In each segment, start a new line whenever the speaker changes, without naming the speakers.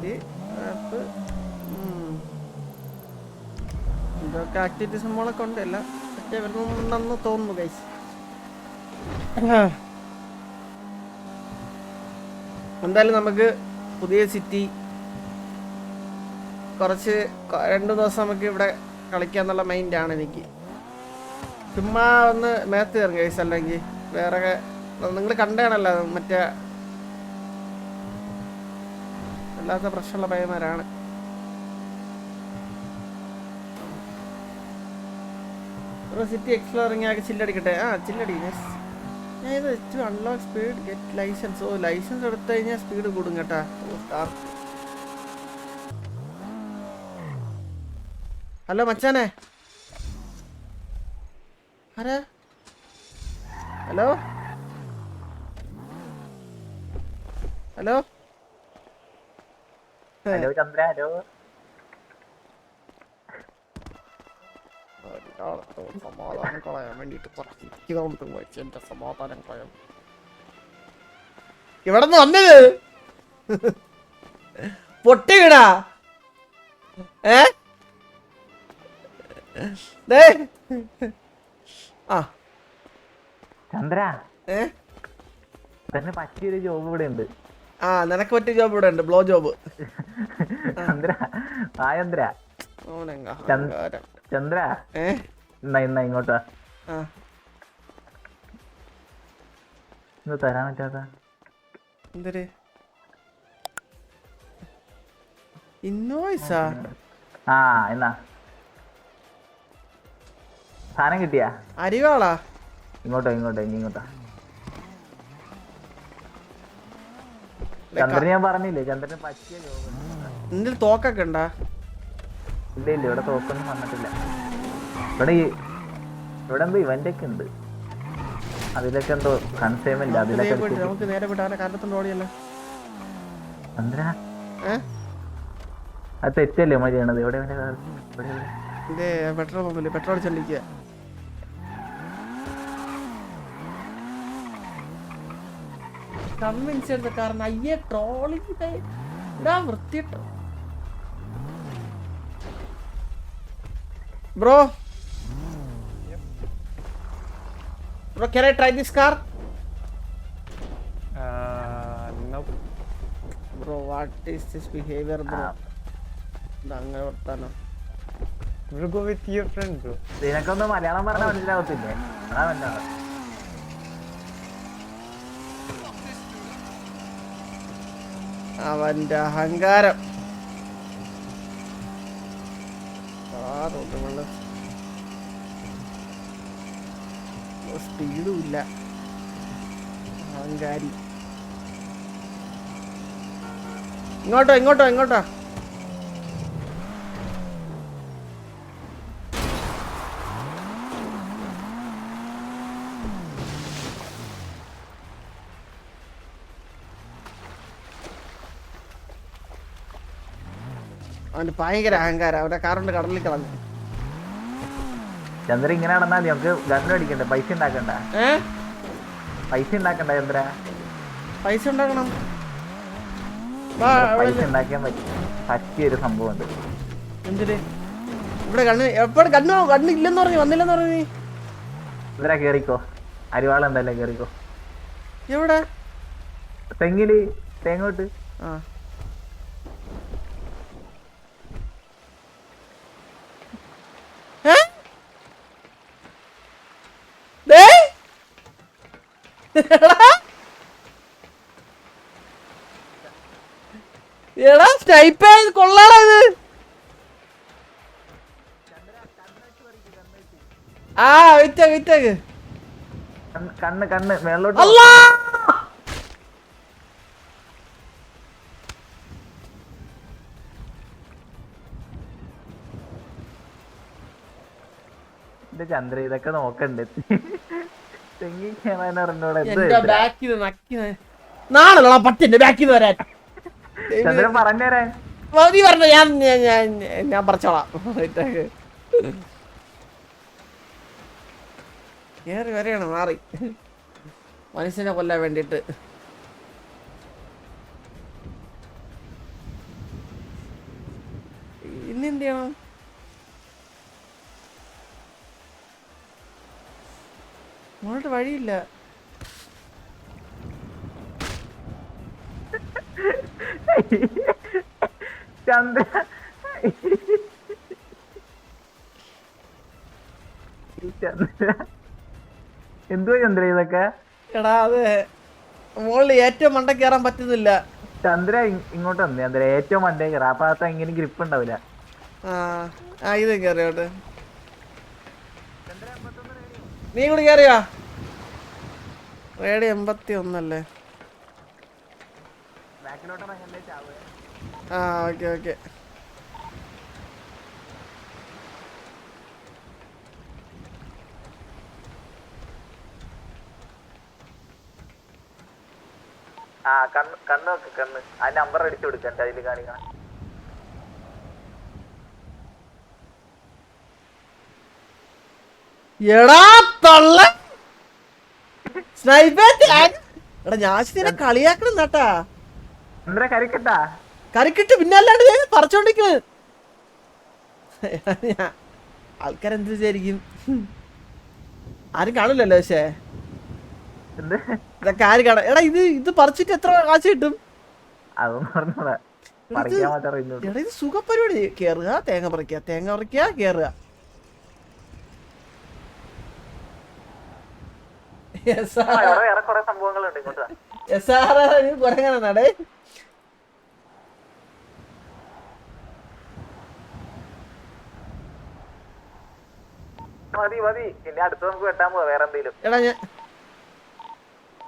City app ഇതൊക്കെ activity സംഭവങ്ങളൊക്കെ ഉണ്ട്. എല്ലാം ഒക്കെ വരുന്നുണ്ടെന്ന് തോന്നുന്നു ഗൈസ് എന്തായാലും നമുക്ക് പുതിയ സിറ്റി കുറച്ച് രണ്ടു രണ്ട് ദിവസം നമുക്ക് ഇവിടെ കളിക്കാന്നുള്ള മൈൻഡാണ് എനിക്ക്. ചുമ്മാ ഒന്ന് മേത്ത് കയറും ഗൈസ് അല്ലെങ്കിൽ വേറെ നിങ്ങൾ കണ്ടാണല്ലോ മറ്റേ അല്ലാത്ത പ്രശ്നമുള്ള പയ്യന്മാരാണ്. സിറ്റി എക്സ്പ്ലോറിങ് ആക്കി ചില്ലടിക്കട്ടെ? ആ ചില്ലടി. ഞാൻ ഇത് to unlock speed get license oh licence എടുത്തു കഴിഞ്ഞാൽ സ്പീഡ് കൂടും കേട്ടാ. ഹലോ മച്ചാനെ. ആരാ? Hello? Hello?
Hello Chandra hello
സമാധാനം കളയാൻ വേണ്ടിട്ട് കുറച്ച് ഇതുകൊണ്ട് വെച്ച് എന്റെ സമാധാനം കളയാൻ ഇവിടെ നിന്ന് വന്നത് പൊട്ടി വീടാ ഏ ദേ. ആ
ചന്ദ്ര
ഏ
തന്നെ പറ്റിയൊരു ജോബ് ഇവിടെ ഉണ്ട്
ആ നിനക്ക് പറ്റിയ ജോബ് ഇവിടെ ഉണ്ട്. Blow job
Chandra. ചന്ദ്ര.
എന്നാ
ഇന്ന ഇങ്ങോട്ടാ തരാൻ പറ്റാത്ത.
എന്തൊരു? ഇന്നോയ്സാ
ആ? എന്നാ. സാധനം കിട്ടിയാ?
അരിവാളാ?
ഇങ്ങോട്ടോ ഇങ്ങോട്ടോ ഇനി ഇങ്ങോട്ടാ ചന്ദ്രൻ ഞാൻ പറഞ്ഞില്ലേ ചന്ദ്രന് പറ്റിയ
നിന്റെ തോക്കൊക്കെ ഉണ്ടാ?
ഇല്ല ഇല്ല ഇവിടെ തോക്കൊന്നും വന്നിട്ടില്ല. ഇവിടെ ഈ ഇവിടെ എന്തോ ഇവന്റ് ഒക്കെ ഉണ്ട്. അതിലൊക്കെ എന്തോ ഇല്ല അതിലൊക്കെ
നമുക്ക് നേരെ വിട്ട് കാലത്തോണ്ട് ഓടിയല്ലോ?
ചന്ദ്ര
ഏ?
അത് തെറ്റല്ലേ നമ്മൾ
ഇവിടെ പെട്രോൾ പമ്പിൽ പെട്രോൾ ചെല്ലിക്കുക കൺവിൻസ് ചെയ്ത കാരണം അയ്യേ ട്രോളിങ് ഇടാ വൃത്തി bro bro can try try this car?
What nope.
This behaviour is this behavior, bro?
ആ,
ഇത് അങ്ങനെ വർത്താനം.
Bro go with your friend bro
നിനക്കൊന്നും മലയാളം പറഞ്ഞാൽ മനസ്സിലാവത്തില്ലേ? അതാ മനസ്സിലാവും
അവന്റെ അഹങ്കാരം. സ്പീഡും ഇല്ല. അഹങ്കാരി. ഇങ്ങോട്ടോ ഇങ്ങോട്ടോ ഇങ്ങോട്ടോ. അവന് ഭയങ്കര അഹങ്കാരം. അവന്റെ കാറുണ്ട് കടലിൽ കളഞ്ഞു
ചന്ദ്ര ഇങ്ങനെ നടന്നാൽ നമുക്ക് ഗണ്ണ് അടിക്കണ്ട? പൈസ ഉണ്ടാക്കണ്ട? പൈസ ഉണ്ടാക്കണ്ട ചന്ദ്ര
പൈസ ഉണ്ടാക്കണം.
പൈസ ഉണ്ടാക്കാൻ പറ്റിയ ഒരു സംഭവം ഉണ്ട്
എന്തിന്? ഇവിടെ കണ്ണ് എപ്പോഴും കണ്ണു കണ്ണ് ഇല്ലെന്ന് പറഞ്ഞു വന്നില്ലെന്ന് പറഞ്ഞു നീ.
ചന്ദ്ര കേറിക്കോ. അരിവാൾ എന്തായാലും കേറിക്കോ.
എവിടെ?
തെങ്ങിൽ തേങ്ങോട്ട്.
ആ ഏ? ദേ? എടാ. സ്നൈപ്പ് കൊള്ളാടാ ഇത്. ആ വിറ്റ വിറ്റക്ക്
കണ്ണ് കണ്ണ് എന്റെ ചന്ദ്ര ഇതൊക്കെ നോക്കണ്ട്.
നാളെ ബാക്കിൽ വരാൻ. പറഞ്ഞ ഞാൻ ഞാൻ- ഞാൻ ഞാൻ പറിച്ചോളാം. കേറി വരെയാണ് മാറി. മനുഷ്യനെ കൊല്ലാൻ വേണ്ടിട്ട് വഴിയില്ല.
ചന്ദ്ര. ഈ ചന്ദ്ര. ഇതൊക്കെ?
എടാ അത് മുകളിൽ ഏറ്റവും മണ്ട കയറാൻ പറ്റുന്നില്ല.
ചന്ദ്ര ഇങ്ങോട്ട് വന്നേ ചന്ദ്ര. ഏറ്റവും മണ്ടേ കയറാ. അപ്പൊ അത് എങ്ങനെ ഗ്രിപ്പ് ഉണ്ടാവില്ല
ആ ആ ഇത് കയറിയോട്ട്. നീ കൂടി കയറിയോ? റേഡി എൺപത്തി ഒന്നല്ലേ ആ ഓക്കെ ഓക്കെ.
ആ കണ്ണ് കണ്ണ് വെക്ക് കണ്ണ്. ആ നമ്പർ അടിച്ചു കൊടുക്കണ്ട അതിൽ കാണിക്കണം.
എടാ തള്ള. എടാ ഞാൻ ഇതിനെ കളിയാക്കണം
നട്ടാ
കറിക്കിട്ട് പിന്നെ അല്ലാണ്ട് ഞാൻ പറിച്ചോണ്ടിരിക്കുന്നത് ആൾക്കാരെന്ത് വിചാരിക്കും? ആരും കാണില്ലല്ലോ പക്ഷേ. ഇതൊക്കെ ആര് കാണാം എടാ ഇത് ഇത് പറിച്ചിട്ട് എത്ര കാശ് കിട്ടും? ഇത് സുഖപരിപാടി. കേറുക തേങ്ങ പറിക്കുക തേങ്ങ പറിക്കുക കേറുക
ആ, ഇവിടെ വേറെ സംഭവങ്ങളുണ്ട് ഇങ്ങോട്ട് വാ.
എസ് ആർ കുരങ്ങനാടേ
മതി മതി. ഇനി അടുത്ത് നമുക്ക് വെട്ടാൻ പോവാ വേറെ എന്തെങ്കിലും.
എടാ ഞാൻ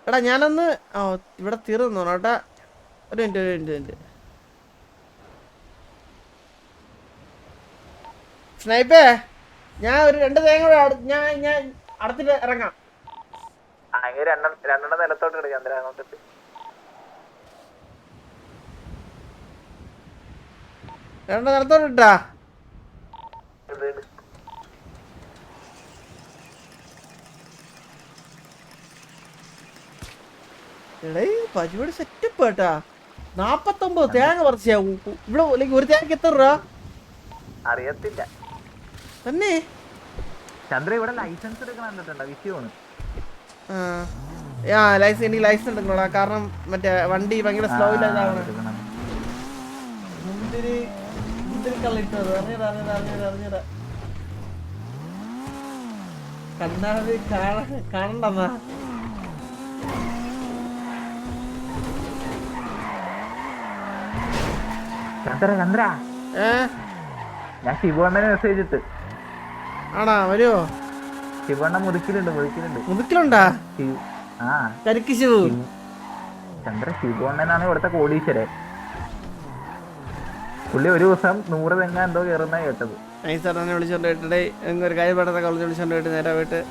എടാ ഞാനൊന്ന് ഓ ഇവിടെ തീർന്നു കേട്ടാ. ഒരു മിനിറ്റ് ഒരു മിനിറ്റ് മിനിറ്റ്. സ്നൈപ്പേ ഞാൻ ഒരു രണ്ട് തേങ്ങ ഞാൻ ഞാൻ അടുത്തിട്ട് ഇറങ്ങാം.
അങ്ങനെ രണ്ടെണ്ണം രണ്ടെണ്ണം നിലത്തോട്ട് ഇട് ചന്ദ്ര അങ്ങോട്ടിട്ട്
രണ്ട് നിലത്തോട്ട് ഇട്ടാ. എടേ പരിപാടി സെറ്റപ്പ് കേട്ടാ നാപ്പത്തൊമ്പത് തേങ്ങ പറിച്ചാ ഇവിടെ അല്ലെങ്കിൽ ഒരു തേങ്ങ എത്ര രൂപ?
അറിയത്തില്ല.
തന്നെ.
ചന്ദ്ര ഇവിടെ ലൈസൻസ് എടുക്കണം കണ്ടിട്ടുണ്ടോ വിഷയമാണ്
ആ. ലൈസൻസ് എനിക്ക് ലൈസൻസ് എടുക്കണോടാ. കാരണം മറ്റേ വണ്ടി ഭയങ്കര സ്ലോ ഇല്ലാതാണ്. മുന്തിരി മുന്തിരി കള്ളിട്ടത്. അറിഞ്ഞതാ അറിഞ്ഞതാ അറിഞ്ഞതാ അറിഞ്ഞതാ കണ്ണാടി കാണ കാണണ്ടെന്നാ?
ചന്ദ്ര ചന്ദ്ര.
ഏ?
ഞാൻ ശിവണ്ണനെ മെസ്സേജ് ഇട്ട്.
ആണാ വരുവോ?
ശിവണ്ണ മുതുക്കിലുണ്ട് മുതുക്കിലുണ്ട്.
മുതുക്കിലുണ്ടാ?
ആ.
കരിക്ക് ശിവു.
ചന്ദ്ര ശിവണ്ണനാണ് ഇവിടുത്തെ കോടീശ്വരൻ. പുള്ളി ഒരു ദിവസം നൂറ് തെങ്ങ എന്തോ കയറുന്ന കേട്ടത്.
നൈസാറിനെ വിളിച്ചോണ്ട് പോയിട്ടേ ഒരു കാര്യം പെടാത്ത കളഞ്ഞ് വിളിച്ചോണ്ട് പോയിട്ട് നേരെ പോയിട്ട്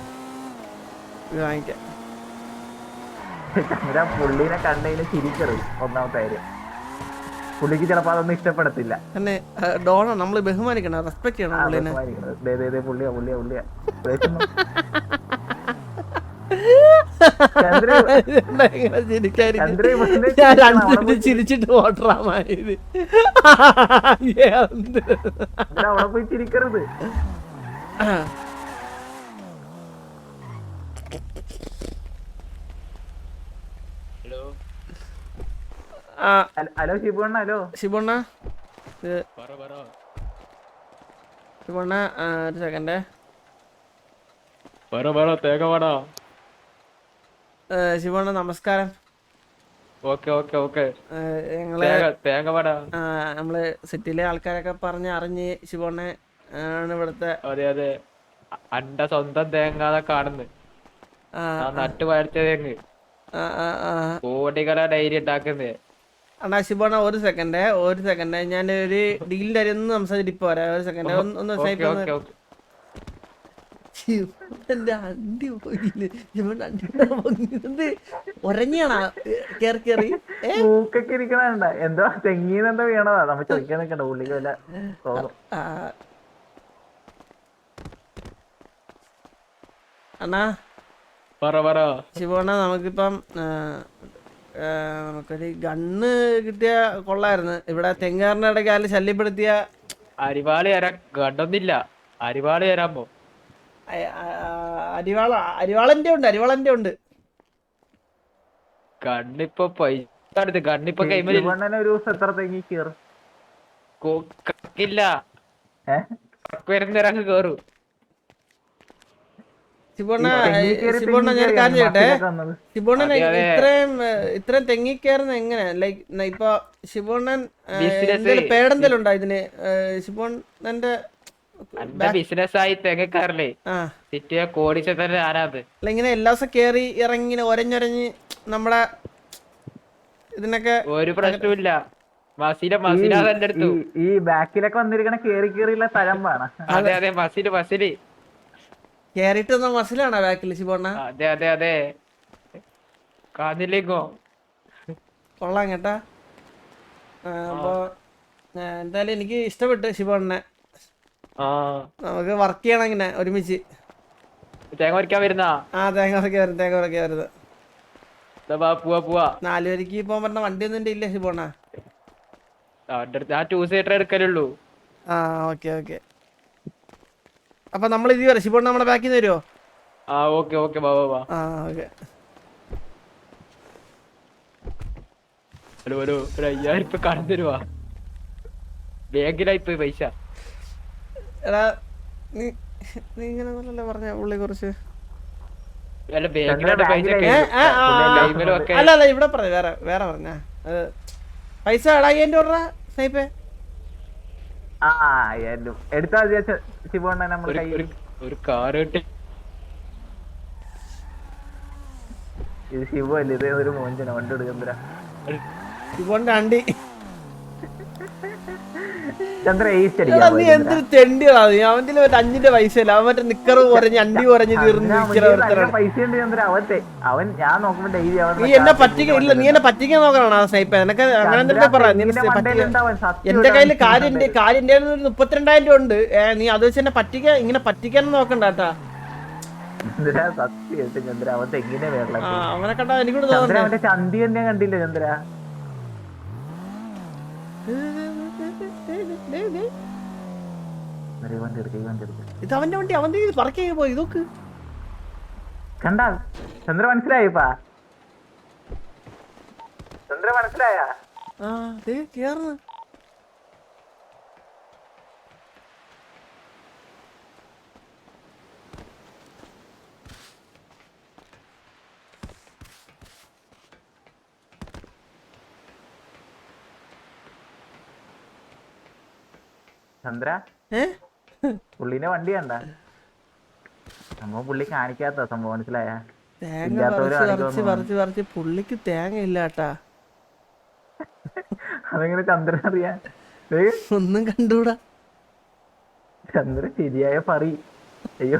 ഇത് വാങ്ങിക്കാം.
ചന്ദ്ര പുള്ളിനെ കണ്ടതിന് ചിരിക്കറി ഒന്നാമത്തെ കാര്യം. പുള്ളിക്ക് ചിലപ്പോ അതൊന്നും ഇഷ്ടപ്പെടത്തില്ല.
എന്നെ ഡോണ നമ്മൾ ബഹുമാനിക്കണം റെസ്പെക്ട് ചെയ്യണം പുള്ളിനെ.
പുള്ളിയാ പുള്ളിയാ പുള്ളിയാ.
ചിരിച്ചിട്ട് ഓട്ടറാമായത്
അവിടെ പോയി ചിരിക്കരുത്
ആ
ഹലോ- ശിവണ്ണ ഹലോ.
ശിവണ്ണ ആ, ഒരു സെക്കൻഡ്
പറ പറ തേങ്ങ വേടാ.
ശിവണ്ണ നമസ്കാരം.
Okay okay okay.
ഏ, ഞങ്ങൾ നമ്മൾ സിറ്റിയിലെ ആൾക്കാരൊക്കെ പറഞ്ഞ് അറിഞ്ഞ് ശിവണ്ണെ ആണ് ഇവിടുത്തെ
അതെ അതെ. അന്റെ സ്വന്തം തേങ്ങ കാണുന്നു.
ആ,
ആ നട്ട് വരച്ച തേങ്ങ്.
ആ, ആ, ആ.
കോടികളെ ഡൈരി ഉണ്ടാക്കുന്നേ.
അണ്ണാ ഒരു സെക്കൻഡ് ഒരു സെക്കൻഡ് ഞാൻ ഒരു ഡീലിന്റെ കാര്യം ഒന്ന് സംസാരിച്ചിട്ട് ഇപ്പൊ വരാം. ഒരു സെക്കൻഡ് ഒന്ന് അണ്ടി അണ്ടി പൊങ്ങിയത് ഒരഞ്ഞാണാ കേറി കേറി.
മൂക്കൊക്കെ എന്തോ വീണതാ. നമ്മ ചോദിക്കാൻ നിൽക്കണ്ട വല്ല.
അണ്ണാ.
പറ പറ.
ശിവണ്ണ നമുക്കിപ്പം നമുക്കൊരു ഗണ്ണ് കിട്ടിയ കൊള്ളായിരുന്നു. ഇവിടെ തെങ്ങാറിന്റെ ഇടയ്ക്ക് ആരും ശല്യപ്പെടുത്തിയ
അരിവാൾ തരാൻ കണ്ടൊന്നില്ല അരിവാൾ
തരാൻ പോ. അരിവാള അരിവാളന്റെ ഉണ്ട് അരിവാളന്റെ ഉണ്ട്.
കണ്ണിപ്പൊ പൈസ എടുത്ത് കണ്ണിപ്പൊ
ശിവണ്ണനെ ഒരു ദിവസം എത്ര തെങ്ങി കയറും
കക്കില്ല. വരുന്നവരങ്ങ് കേറും.
ഞാൻ കാര്യം ചെയ്യട്ടെ?
അതെ.
ഇത്രയും ഇത്രയും തെങ്ങിക്കയറുന്ന എങ്ങനെ? ലൈക്ക് ഇപ്പൊ ശിവണ്ണൻ എന്തെങ്കിലും ഉണ്ടോ ഇതിന്?
എന്റെ ബിസിനസ് ആയി സിറ്റിയെ കോടിച്ചതന്നെ ആരാത്?
അല്ല ഇങ്ങനെ എല്ലാ ദിവസം കേറി ഇറങ്ങി ഇങ്ങനെ ഒരഞ്ഞൊരഞ്ഞ് നമ്മളെ ഇതിനൊക്കെ
ഒരു പ്രശ്നമില്ല
ഈ- ബാക്കിലൊക്കെ വന്നിരിക്കണ കേറി കേറിയുള്ള തഴമ്പാണ്
അതെ അതെ മസീൽ മസീൽ
കേറിയിട്ട് തന്ന മസിലാണോ ബാക്കിൽ ശിവണ്ണ?
അതെ അതെ അതെ. കാതിലേക്കോ?
കൊള്ളാം കേട്ടാ. അപ്പോ എന്തായാലും എനിക്ക് ഇഷ്ടപ്പെട്ടു
ശിവണ്ണെ.
നമുക്ക് വർക്ക് ചെയ്യണം ഇങ്ങനെ ഒരുമിച്ച്.
തേങ്ങ വരയ്ക്കാൻ വരുന്ന?
ആ തേങ്ങ വരയ്ക്കാൻ വരും തേങ്ങ വരയ്ക്കാൻ വരുന്നത്
പോവാ പോവാ.
നാല് പേർക്ക് പോകാൻ പറഞ്ഞ വണ്ടി ഒന്നും ഇല്ലേ ശിവണ്ണ.
ടൂ സീറ്റർ എടുക്കലുള്ളൂ
ആ ഓക്കെ ഓക്കെ. അപ്പൊ നമ്മൾ ഇത് വരെ. ശിവണ്ണ നമ്മുടെ ബാക്കിൽ നിന്ന് വരുമോ
ആ ഓക്കെ ഓക്കെ വാ വാ വാ.
ആ ഓക്കെ.
ഹലോ ഹലോ ഒരു അയ്യായിരം ഇപ്പൊ കടം തരുവാ. ബാങ്കിലായി പോയി പൈസ.
എടാ നീ നീ ഇങ്ങനെ ഒന്നല്ലേ പറഞ്ഞ പുള്ളി കുറച്ച്.
അല്ല ബാങ്കിലായിട്ട് പൈസ ഒക്കെ
അല്ല അല്ല ഇവിടെ പറഞ്ഞ വേറെ വേറെ പറഞ്ഞ. പൈസ എടാ അയ്യായിരം രൂപ സ്നൈപ്പേ
ആ ആയാലും എടുത്താൽ വിചാരിച്ച ശിവണ്ണൻ നമ്മൾ
ഒരു
ഇത് ശിവ അല്ലേ ഇത് ഒരു മോഞ്ചന വണ്ടി എടുക്കുന്നില്ല
ശിവന്റെ അണ്ടി. നീ എന്തൊരു തെണ്ടികളാ നീ. അവന്റെ മറ്റേ അഞ്ചിന്റെ പൈസ അല്ല അവൻ മറ്റേ നിക്കറ് കുറഞ്ഞ് അണ്ടി കുറഞ്ഞ് തീർന്ന് നീ എന്നെ പറ്റിക്ക ഇല്ല നീ എന്നെ പറ്റിക്കാൻ നോക്കണോ സ്നൈപ്പ എനക്ക് അങ്ങനെ എന്തൊക്കെ പറ. എന്റെ കയ്യിൽ കാര്യന്റെ കാര്യന്റെ ഒരു മുപ്പത്തിരണ്ടായിരം രൂപ ഉണ്ട്. നീ അത് വെച്ച് എന്നെ പറ്റിക്ക ഇങ്ങനെ പറ്റിക്കാൻ നോക്കണ്ട കേട്ടാ. അവനെ കണ്ടാ എനിക്കൂടെ
തോന്നുന്നു ചന്തി തന്നെ കണ്ടില്ല ചന്ദ്ര ചന്ദ്ര, ഈ വണ്ടി എടുക്ക്, ഈ വണ്ടി എടുക്ക്.
ഇത് അവന്റെ വണ്ടി അവന്റെ പറക്കി പോയി ഇതൊക്കെ.
കണ്ടാ? ചന്ദ്ര മനസ്സിലായിപ്പാ? ചന്ദ്ര മനസ്സിലായ?
ആ ദേ കേറുന്നു.
ചന്ദ്ര?
ഏ?
പുള്ളിനെ വണ്ടി കണ്ട? സംഭവം പുള്ളി കാണിക്കാത്ത സംഭവം മനസ്സിലായ?
തേങ്ങ പറിച്ച് പറിച്ച് പറിച്ച് പുള്ളിക്ക് തേങ്ങ ഇല്ലാട്ടാ
അതെങ്ങനെ ചന്ദ്രൻ അറിയാ?
ഒന്നും കണ്ടൂടാ.
ചന്ദ്രൻ ശരിയായ പറി. അയ്യോ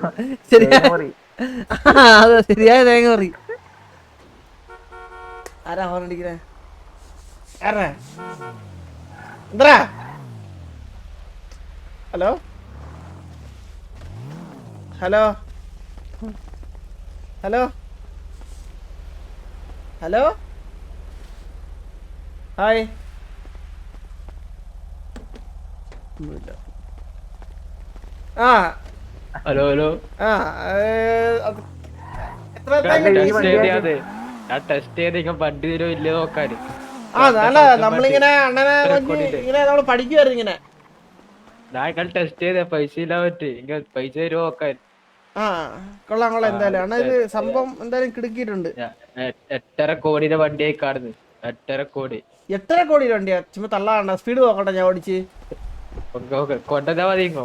അതെ ശരിയായ തേങ്ങ പറി. ആരാ ഹോൺ അടിക്കണേ? ആരാ? എന്താ hello? Hello? Hello? Hello? Hi. ആ.
Hello hello.
ആ എത്ര
ടെസ്റ്റ് ചെയ്ത് ഇങ്ങനെ ഇല്ലയോ
ആ നല്ല നമ്മളിങ്ങനെ അണ്ണനെ ഇങ്ങനെ നമ്മൾ ഇങ്ങനെ.
ഞാൻ ടെസ്റ്റ് ചെയ്ത. പൈസ ഇല്ല പറ്റി. ഇങ്ങനെ പൈസ തരുമോ നോക്കാൻ.
ആ കൊള്ളാം കൊള്ളാം. എന്തായാലും. അണ്ണ ഇത് സംഭവം എന്തായാലും കിടുക്കിയിട്ടുണ്ട്.
എട്ടര കോടിയുടെ വണ്ടിയായി കാണുന്നത് എട്ടര കോടി.
എട്ടര കോടി വണ്ടിയാ? ചുമ്മാ തള്ളാണ്ട. സ്പീഡ് നോക്കട്ടെ ഞാൻ ഓടിച്ച്.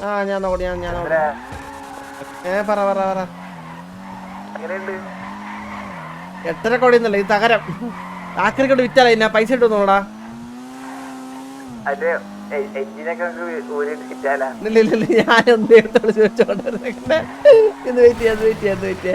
ആ ഞാൻ നോക്കട്ടെ ഞാൻ ഞാൻ ഏ പറ പറ പറ. എട്ടര കോടി എന്നല്ല ഇത് തകരം. ആക്രിക്കോട്ട് കൊണ്ട് വിറ്റാലേ ഞാൻ പൈസ ഇട്ടു നോടാ
അതിന്റെ
ഇല്ല ഇല്ല എന്ത് എടുത്തോളൂ ചോദിച്ചോണ്ടിരുന്നേ വെയിറ്റ് ചെയ്യാം വെയിറ്റ് ചെയ്യാം വെയിറ്റ് ചെയ്യാം.